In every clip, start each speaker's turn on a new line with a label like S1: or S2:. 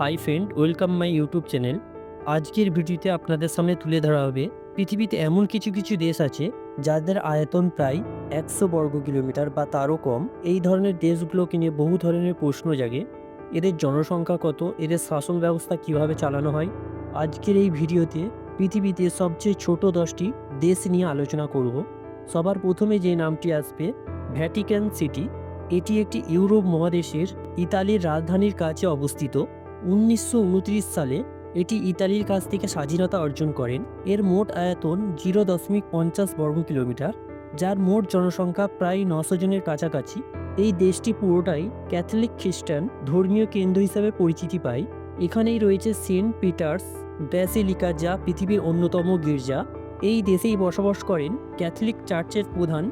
S1: Hi friend welcome my YouTube channel আজকের ভিডিওতে আপনাদের সামনে তুলে ধরা হবে, পৃথিবীতে এমন কিছু কিছু দেশ আছে, যাদের আয়তন প্রায় একশো বর্গ কিলোমিটার বা তারও কম। এই ধরনের দেশগুলোকে নিয়ে বহু ধরনের প্রশ্ন জাগে। এদের জনসংখ্যা কত? এদের শাসন ব্যবস্থা কীভাবে চালানো হয়? আজকের এই ভিডিওতে পৃথিবীতে সবচেয়ে ছোট দশটি দেশ নিয়ে আলোচনা করব। সবার প্রথমে যে নামটি আসবে ভ্যাটিক্যান সিটি এটি একটি ইউরোপ মহাদেশের ইতালির রাজধানীর কাছে অবস্থিত। উনিশশো উনত্রিশ সালে এটি ইতালির কাছ থেকে স্বাধীনতা অর্জন করেন। এর মোট আয়তন জিরো দশমিক পঞ্চাশ বর্গ কিলোমিটার, যার মোট জনসংখ্যা প্রায় নশো জনের কাছাকাছি। এই দেশটি পুরোটাই ক্যাথলিক খ্রিস্টান ধর্মীয় কেন্দ্র হিসাবে পরিচিতি পায়। এখানেই রয়েছে সেন্ট পিটার্স ব্যাসিলিকা, যা পৃথিবীর অন্যতম গির্জা। এই দেশেই বসবাস করেন ক্যাথলিক চার্চের প্রধান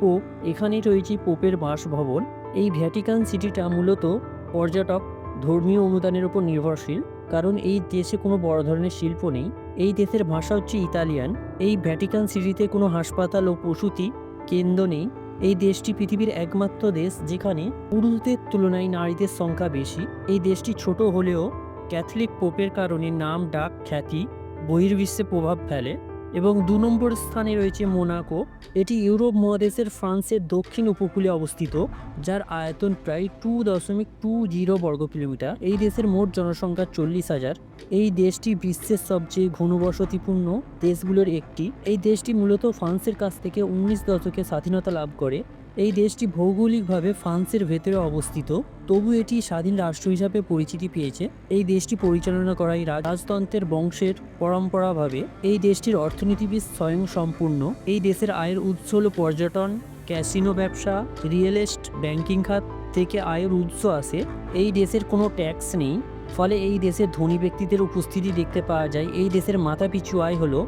S1: পোপ। এখানেই রয়েছে পোপের বাসভবন। এই ভ্যাটিকান সিটিটা মূলত পর্যটক ধর্মীয় অনুদানের উপর নির্ভরশীল, কারণ এই দেশে কোনো বড় ধরনের শিল্প নেই। এই দেশের ভাষা হচ্ছে ইতালিয়ান। এই ভ্যাটিকান সিটিতে কোনো হাসপাতাল ও প্রসূতি কেন্দ্র নেই। এই দেশটি পৃথিবীর একমাত্র দেশ যেখানে পুরুষদের তুলনায় নারীদের সংখ্যা বেশি। এই দেশটি ছোট হলেও ক্যাথলিক পোপের কারণে নাম ডাক খ্যাতি, বহির্বিশ্বে প্রভাব ফেলে। এবং দু নম্বর স্থানে রয়েছে মোনাকো। এটি ইউরোপ মহাদেশের ফ্রান্সের দক্ষিণ উপকূলে অবস্থিত, যার আয়তন প্রায় টু দশমিক টু জিরো বর্গ কিলোমিটার। এই দেশের মোট জনসংখ্যা চল্লিশ হাজার। এই দেশটি বিশ্বের সবচেয়ে ঘনবসতিপূর্ণ দেশগুলোর একটি। এই দেশটি মূলত ফ্রান্সের কাছ থেকে উনিশ দশকে স্বাধীনতা লাভ করে। এই দেশটি ভৌগোলিকভাবে ফ্রান্সের ভেতরে অবস্থিত। তবু এটি স্বাধীন রাষ্ট্র হিসাবে পরিচিতি পেয়েছে। এই দেশটি পরিচালনা করাই রাজতন্ত্রের বংশের পরম্পরাভাবে এই দেশটির অর্থনীতিবিদ স্বয়ং সম্পূর্ণ। এই দেশের আয়ের উৎস হল পর্যটন, ক্যাসিনো ব্যবসা, রিয়েল এস্ট ব্যাংকিং খাত থেকে আয়ের উৎস আসে এই দেশের কোনো ট্যাক্স নেই। ফলে এই দেশের ধনী ব্যক্তিদের উপস্থিতি দেখতে পাওয়া যায়। এই দেশের মাথাপিছু আয় হলো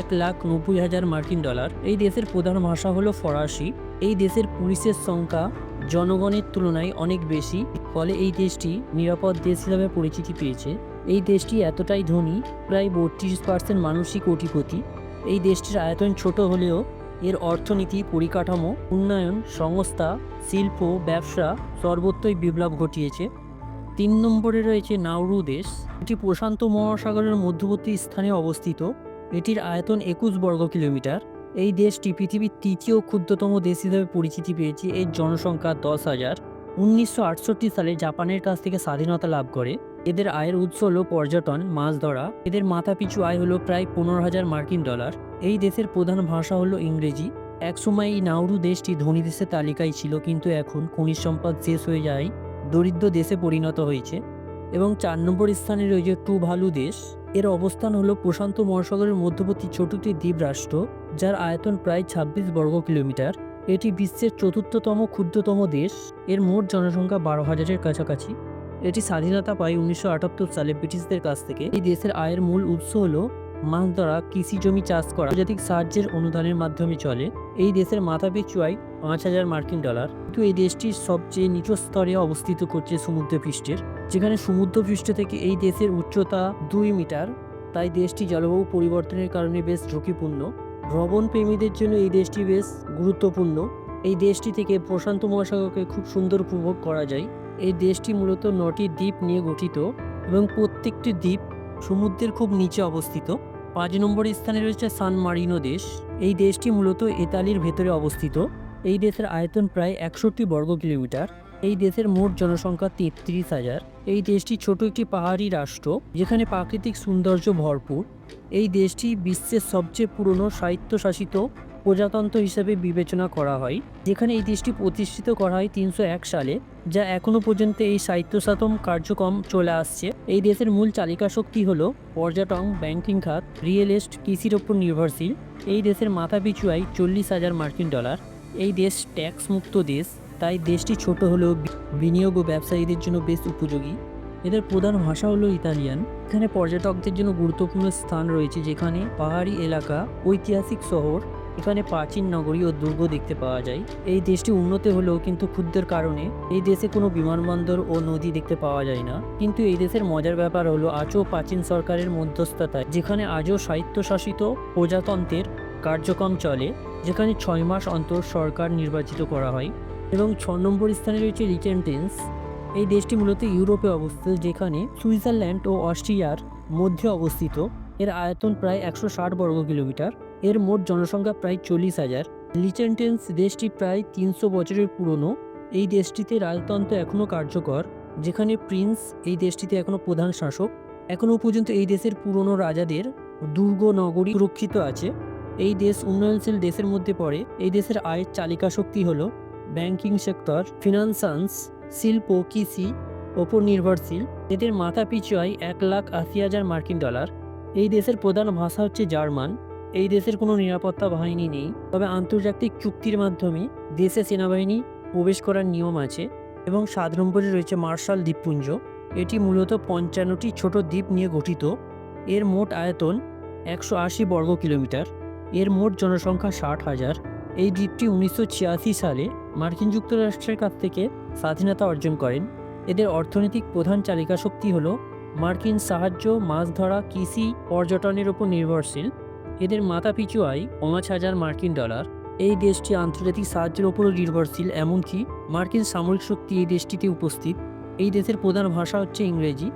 S1: এক লাখ নব্বই হাজার মার্কিন ডলার। এই দেশের প্রধান ভাষা হলো ফরাসি। এই দেশের পুলিশের সংখ্যা জনগণের তুলনায় অনেক বেশি, ফলে এই দেশটি নিরাপদ দেশ হিসাবে পরিচিতি পেয়েছে। এই দেশটি এতটাই ধনী, প্রায় বত্রিশ পার্সেন্ট মানুষই কোটিপতি এই দেশটির আয়তন ছোট হলেও এর অর্থনীতি, পরিকাঠামো, উন্নয়ন, সংস্থা, শিল্প, ব্যবসা সর্বত্রই বিপ্লব ঘটিয়েছে। তিন নম্বরে রয়েছে নাউরু দেশ। এটি প্রশান্ত মহাসাগরের মধ্যবর্তী স্থানে অবস্থিত। এটির আয়তন একুশ বর্গ কিলোমিটার। এই দেশটি পৃথিবীর তৃতীয় ক্ষুদ্রতম দেশ হিসেবে পরিচিতি পেয়েছে। এর জনসংখ্যা দশ হাজার। উনিশশো সালে জাপানের কাছ থেকে স্বাধীনতা লাভ করে। এদের আয়ের উৎস হল পর্যটন, মাছ ধরা। এদের মাথাপিছু আয় হলো প্রায় পনেরো হাজার মার্কিন ডলার। এই দেশের প্রধান ভাষা হলো ইংরেজি। একসময় এই নাউরু দেশটি ধনী দেশের তালিকায় ছিল, কিন্তু এখন খনিজ সম্পদ শেষ হয়ে যায় দরিদ্র দেশে পরিণত হয়েছে। এবং চার নম্বর স্থানে রয়েছে টুভালু দেশ। এর অবস্থান হলো প্রশান্ত মহাসাগরের মধ্যবর্তী ছোটটি দ্বীপ রাষ্ট্র যার আয়তন প্রায় ছাব্বিশ বর্গ কিলোমিটার। এটি বিশ্বের চতুর্থতম ক্ষুদ্রতম দেশ। এর মোট জনসংখ্যা বারো হাজারের কাছাকাছি। এটি স্বাধীনতা পায় উনিশশো আটাত্তর সালে ব্রিটিশদের কাছ থেকে। এই দেশের আয়ের মূল উৎস হলো মাছ ধরা, কৃষি জমি চাষ করা, আন্তর্জাতিক সাহায্যের অনুদানের মাধ্যমে চলে। এই দেশের মাথাপিছু আয় পাঁচ হাজার মার্কিন ডলার। কিন্তু এই দেশটির সবচেয়ে নিচু স্তরে অবস্থিত করছে সমুদ্রপৃষ্ঠের যেখানে সমুদ্রপৃষ্ঠ থেকে এই দেশের উচ্চতা দুই মিটার, তাই দেশটি জলবায়ু পরিবর্তনের কারণে বেশ ঝুঁকিপূর্ণ। ভ্রমণ প্রেমীদের জন্য এই দেশটি বেশ গুরুত্বপূর্ণ। এই দেশটি থেকে প্রশান্ত মহাসাগরকে খুব সুন্দর উপভোগ করা যায়। এই দেশটি মূলত নটি দ্বীপ নিয়ে গঠিত এবং প্রত্যেকটি দ্বীপ সমুদ্রের খুব নিচে অবস্থিত। পাঁচ নম্বর স্থানে রয়েছে সান মারিনো দেশ। এই দেশটি মূলত ইতালির ভেতরে অবস্থিত। এই দেশের আয়তন প্রায় একষট্টি বর্গ কিলোমিটার। এই দেশের মোট জনসংখ্যা তেত্রিশ হাজার। এই দেশটি ছোট একটি পাহাড়ি রাষ্ট্র, যেখানে প্রাকৃতিক সৌন্দর্য ভরপুর। এই দেশটি বিশ্বের সবচেয়ে পুরনো স্বায়ত্তশাসিত প্রজাতন্ত্র হিসেবে বিবেচনা করা হয়। যেখানে এই দেশটি প্রতিষ্ঠিত করা হয় তিনশো এক সালে, যা এখনও পর্যন্ত এই স্বায়ত্তশাসন কার্যক্রম চলে আসছে। এই দেশের মূল চালিকা শক্তি হল পর্যটন, ব্যাংকিং খাত, রিয়েল এস্ট, কৃষির ওপর নির্ভরশীল। এই দেশের মাথাপিছু আয় চল্লিশ হাজার মার্কিন ডলার। এই দেশ ট্যাক্স মুক্ত দেশ। তাই দেশটি ছোট হলেও বিনিয়োগ ও ব্যবসায়ীদের জন্য বেশ উপযোগী। এদের প্রধান ভাষা হলো ইতালিয়ান। এখানে পর্যটকদের জন্য গুরুত্বপূর্ণ স্থান রয়েছে, যেখানে পাহাড়ি এলাকা, ঐতিহাসিক শহর, এখানে প্রাচীন নগরী ও দুর্গ দেখতে পাওয়া যায়। এই দেশটি উন্নত হলেও কিন্তু ক্ষুদ্রের কারণে এই দেশে কোনো বিমানবন্দর ও নদী দেখতে পাওয়া যায় না। কিন্তু এই দেশের মজার ব্যাপার হলো আজও প্রাচীন সরকারের মধ্যস্থতায় যেখানে আজও স্বায়ত্তশাসিত প্রজাতন্ত্রের কার্যক্রম চলে, যেখানে ছয় মাস অন্তর সরকার নির্বাচিত করা হয়। এবং ছ নম্বর স্থানে রয়েছে রিটেন্টেন্স এই দেশটি মূলত ইউরোপে অবস্থিত, যেখানে সুইজারল্যান্ড ও অস্ট্রিয়ার মধ্যে অবস্থিত। এর আয়তন প্রায় একশো ষাট বর্গ কিলোমিটার। এর মোট জনসংখ্যা প্রায় চল্লিশ হাজার। লিচেন্টেন্স দেশটি প্রায় তিনশো বছরের পুরনো। এই দেশটিতে রাজতন্ত্র এখনও কার্যকর, যেখানে প্রিন্স এই দেশটিতে এখনও প্রধান শাসক। এখনও পর্যন্ত এই দেশের পুরনো রাজাদের দুর্গ নগরী সুরক্ষিত আছে। এই দেশ উন্নয়নশীল দেশের মধ্যে পড়ে। এই দেশের আয়ের চালিকা শক্তি হল ব্যাংকিং সেক্টর, ফিনান্সান্স, শিল্প, কৃষি, ওপর নির্ভরশীল। এদের মাথা পিছু আয় এক লাখ আশি হাজার মার্কিন ডলার। এই দেশের প্রধান ভাষা হচ্ছে জার্মান। এই দেশের কোনো নিরাপত্তা বাহিনী নেই। তবে আন্তর্জাতিক চুক্তির মাধ্যমে দেশে সেনাবাহিনী প্রবেশ করার নিয়ম আছে এবং সাত নম্বরে রয়েছে মার্শাল দ্বীপপুঞ্জ। এটি মূলত পঞ্চান্নটি ছোট দ্বীপ নিয়ে গঠিত। এর মোট আয়তন একশো আশি বর্গ কিলোমিটার এর মোট জনসংখ্যা ষাট হাজার। এই দ্বীপটি উনিশশো ছিয়াশি সালে মার্কিন যুক্তরাষ্ট্রের কাছ থেকে স্বাধীনতা অর্জন করেন। এদের অর্থনৈতিক প্রধান চালিকা শক্তি হল মার্কিন সাহায্য, মাছ ধরা, কৃষি, পর্যটনের উপর নির্ভরশীল। এদের মাথাপিছু আয় পাঁচ হাজার মার্কিন ডলার। এই দেশটি আন্তর্জাতিক সাহায্যের উপরও নির্ভরশীল, এমনকি মার্কিন সামরিক শক্তি এই দেশটিতে উপস্থিত। এই দেশের প্রধান ভাষা হচ্ছে ইংরেজি।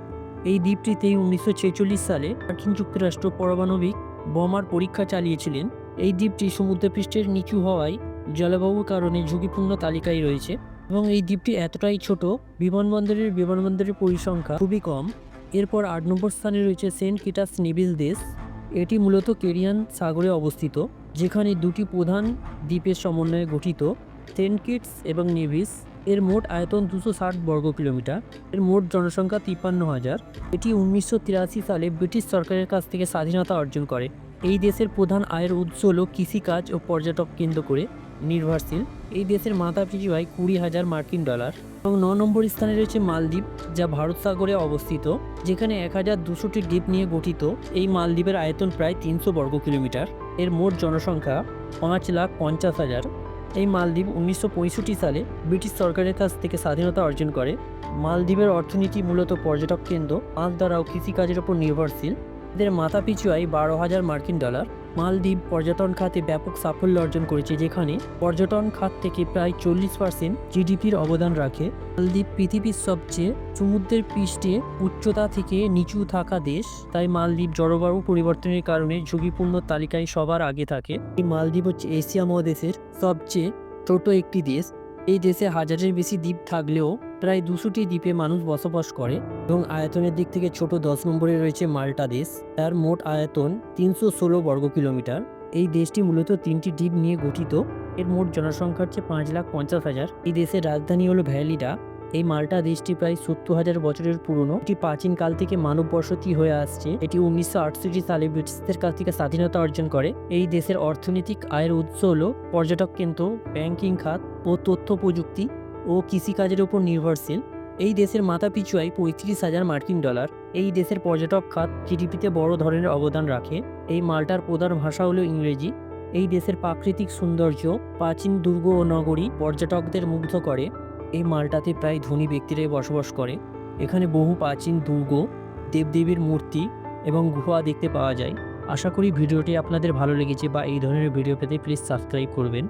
S1: এই দ্বীপটিতেই উনিশশো ছেচল্লিশ সালে মার্কিন যুক্তরাষ্ট্র পারমাণবিক বোমার পরীক্ষা চালিয়েছিলেন। এই দ্বীপটি সমুদ্রপৃষ্ঠের নিচু হওয়ায় জলবায়ুর কারণে ঝুঁকিপূর্ণ তালিকায় রয়েছে এবং এই দ্বীপটি এতটাই ছোট, বিমানবন্দরের বিমানবন্দরের পরিসংখ্যা খুবই কম। এরপর আট নম্বর স্থানে রয়েছে সেন্ট কিটাস নিবিল দেশ। এটি মূলত কেরিয়ান সাগরে অবস্থিত, যেখানে দুটি প্রধান দ্বীপের সমন্বয়ে গঠিত, সেন্ট কিটস এবং নেভিস। এর মোট আয়তন দুশো ষাট বর্গ কিলোমিটার। এর মোট জনসংখ্যা তিপ্পান্ন হাজার। এটি উনিশশো তিরাশি সালে ব্রিটিশ সরকারের কাছ থেকে স্বাধীনতা অর্জন করে। এই দেশের প্রধান আয়ের উৎস হল কৃষিকাজ ও পর্যটক কেন্দ্র করে। নির্ভরশীল। এই দেশের মাথা পিছু আয় কুড়ি হাজার মার্কিন ডলার এবং ন নম্বর স্থানে রয়েছে মালদ্বীপ, যা ভারত সাগরে অবস্থিত, যেখানে এক হাজার দুশোটি দ্বীপ নিয়ে গঠিত। এই মালদ্বীপের আয়তন প্রায় তিনশো বর্গ কিলোমিটার। এর মোট জনসংখ্যা পাঁচ লাখ পঞ্চাশ হাজার। এই মালদ্বীপ উনিশশো পঁয়ষট্টি সালে ব্রিটিশ সরকারের কাছ থেকে স্বাধীনতা অর্জন করে। মালদ্বীপের অর্থনীতি মূলত পর্যটক কেন্দ্র, মাছ দ্বারাও কৃষিকাজের উপর নির্ভরশীল। এদের মাথাপিছু আয় বারো হাজার মার্কিন ডলার। মালদ্বীপ পর্যটন খাতে ব্যাপক সাফল্য অর্জন করেছে, যেখানে পর্যটন খাত থেকে প্রায় চল্লিশ পার্সেন্ট জিডিপির অবদান রাখে। মালদ্বীপ পৃথিবীর সবচেয়ে সমুদ্রের পৃষ্ঠে উচ্চতা থেকে নিচু থাকা দেশ। তাই মালদ্বীপ জলবায়ু পরিবর্তনের কারণে ঝুঁকিপূর্ণ তালিকায় সবার আগে থাকে। এই মালদ্বীপ হচ্ছে এশিয়া মহাদেশের সবচেয়ে ছোট একটি দেশ। এই দেশে হাজারের বেশি দ্বীপ থাকলেও প্রায় দুশোটি দ্বীপে মানুষ বসবাস করে এবং আয়তনের দিক থেকে ছোট দশ নম্বরে রয়েছে মাল্টা দেশ। তার মোট আয়তন তিনশো ষোলো বর্গ কিলোমিটার। এই দেশটি মূলত তিনটি দ্বীপ নিয়ে গঠিত। এর মোট জনসংখ্যা হচ্ছে পাঁচ লাখ পঞ্চাশ হাজার। এই দেশের রাজধানী হলো ভ্যালিডা। এই মাল্টা দেশটি প্রায় সত্তর হাজার বছরের পুরনো। এটি প্রাচীন কাল থেকে মানব বসতি হয়ে আসছে। এটি উনিশশো আটষট্টি সালে ব্রিটিশদের কাছ থেকে স্বাধীনতা অর্জন করে। এই দেশের অর্থনৈতিক আয়ের উৎস হল পর্যটক কেন্দ্র, ব্যাংকিং খাত ও তথ্য প্রযুক্তি। ও কৃষিকাজের উপর নির্ভরশীল। এই দেশের মাথা আয় পঁয়ত্রিশ হাজার মার্কিন ডলার। এই দেশের পর্যটক খাত জিডিপিতে বড় ধরনের অবদান রাখে। এই মাল্টার প্রধান ভাষা হলো ইংরেজি। এই দেশের প্রাকৃতিক সৌন্দর্য, প্রাচীন দুর্গ ও নগরী পর্যটকদের মুগ্ধ করে। এই মালটাতে প্রায় ধনী ব্যক্তিরাই বসবাস করে। এখানে বহু প্রাচীন দুর্গ, দেবদেবীর মূর্তি এবং গুহা দেখতে পাওয়া যায়। আশা করি ভিডিওটি আপনাদের ভালো লেগেছে বা এই ধরনের ভিডিও পেতে প্লিজ সাবস্ক্রাইব করবেন।